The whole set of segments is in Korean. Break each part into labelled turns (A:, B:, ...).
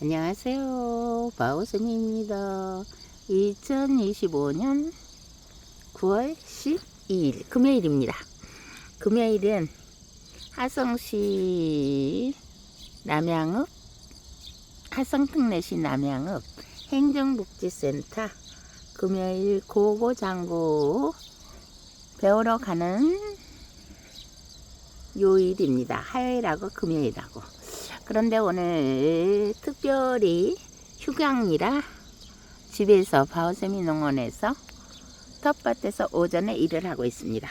A: 안녕하세요. 바오쌤입니다. 2025년 9월 12일 금요일입니다. 금요일은 하성시 남양읍 하성특례시 남양읍 행정복지센터 금요일 고고장구 배우러 가는 요일입니다. 화요일하고 금요일하고. 그런데 오늘 특별히 휴강이라 집에서 바오세미 농원에서 텃밭에서 오전에 일을 하고 있습니다.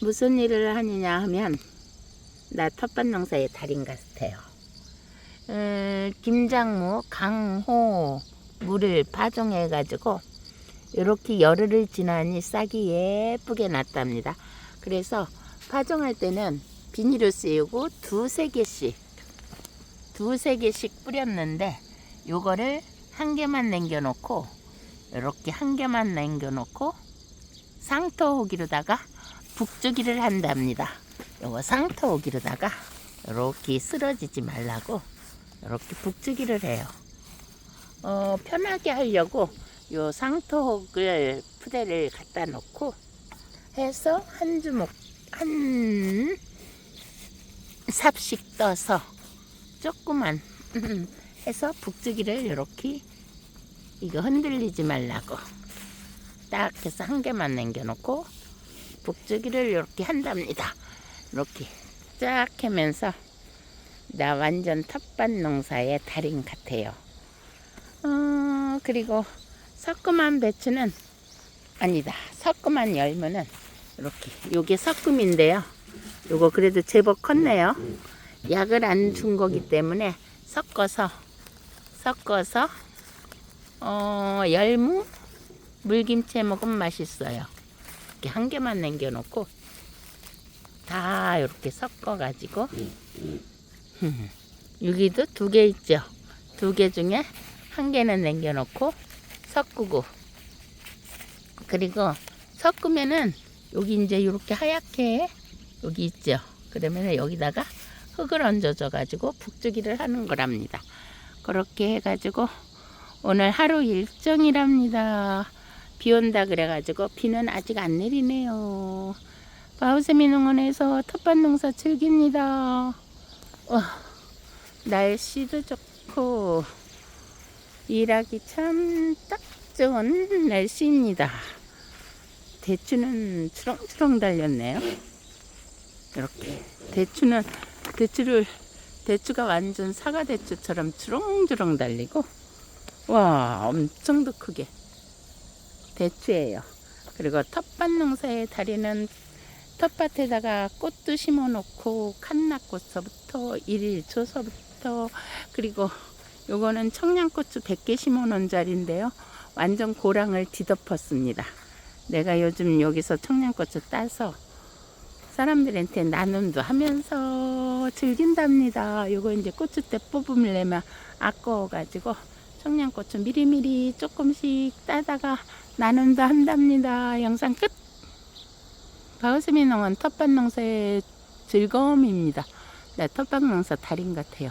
A: 무슨 일을 하느냐 하면 나 텃밭 농사의 달인 같아요. 음, 김장무, 강호 물을 파종해 가지고 이렇게 열흘을 지나니 싹이 예쁘게 났답니다. 그래서 파종할 때는 비닐을 씌우고 두세 개씩 두세 개씩 뿌렸는데 요거를 한 개만 남겨 놓고 이렇게 한 개만 남겨 놓고 상토호기로다가 북주기를 한답니다. 요거 상토호기로다가 이렇게 쓰러지지 말라고 이렇게 북주기를 해요. 어, 편하게 하려고 요 상토호을 푸대를 갖다 놓고 해서 한 주먹 한 삽씩 떠서 조그만 해서 북주기를 이렇게 이거 흔들리지 말라고 딱 해서 한 개만 남겨놓고 북주기를 이렇게 한답니다. 이렇게 쫙 하면서 나 완전 텃밭 농사의 달인 같아요. 어, 그리고 섞음한 배추는 아니다. 섞음한 열무는 이렇게 요게 섞음인데요. 요거 그래도 제법 컸네요. 약을 안 준 거기 때문에 섞어서 섞어서 어, 열무 물김치에 먹으면 맛있어요. 이렇게 한 개만 남겨 놓고 다 이렇게 섞어 가지고 여기도 두 개 있죠. 두 개 중에 한 개는 남겨 놓고 섞고 그리고 섞으면은 여기 이제 이렇게 하얗게 여기 있죠. 그러면 여기다가 흙을 얹어줘 가지고 북주기를 하는 거랍니다. 그렇게 해가지고 오늘 하루 일정이랍니다. 비 온다 그래가지고 비는 아직 안 내리네요. 바우세미 농원에서 텃밭 농사 즐깁니다. 어, 날씨도 좋고 일하기 참 딱 좋은 날씨입니다. 대추는 추렁추렁 달렸네요. 이렇게 대추는 대추를 대추가 완전 사과 대추처럼 주렁주렁 달리고 와 엄청 더 크게 대추예요. 그리고 텃밭 농사의 다리는 텃밭에다가 꽃도 심어 놓고 칸나꽃서부터 일일 초서부터 그리고 요거는 청양고추 100개 심어 놓은 자리인데요. 완전 고랑을 뒤덮었습니다. 내가 요즘 여기서 청양고추 따서 사람들한테 나눔도 하면서 즐긴답니다. 요거 이제 고추 때 뽑으려면 아까워가지고 청양고추 미리미리 조금씩 따다가 나눔도 한답니다. 영상 끝! 바우스미 농원 텃밭 농사의 즐거움입니다. 나 텃밭 농사 달인 같아요.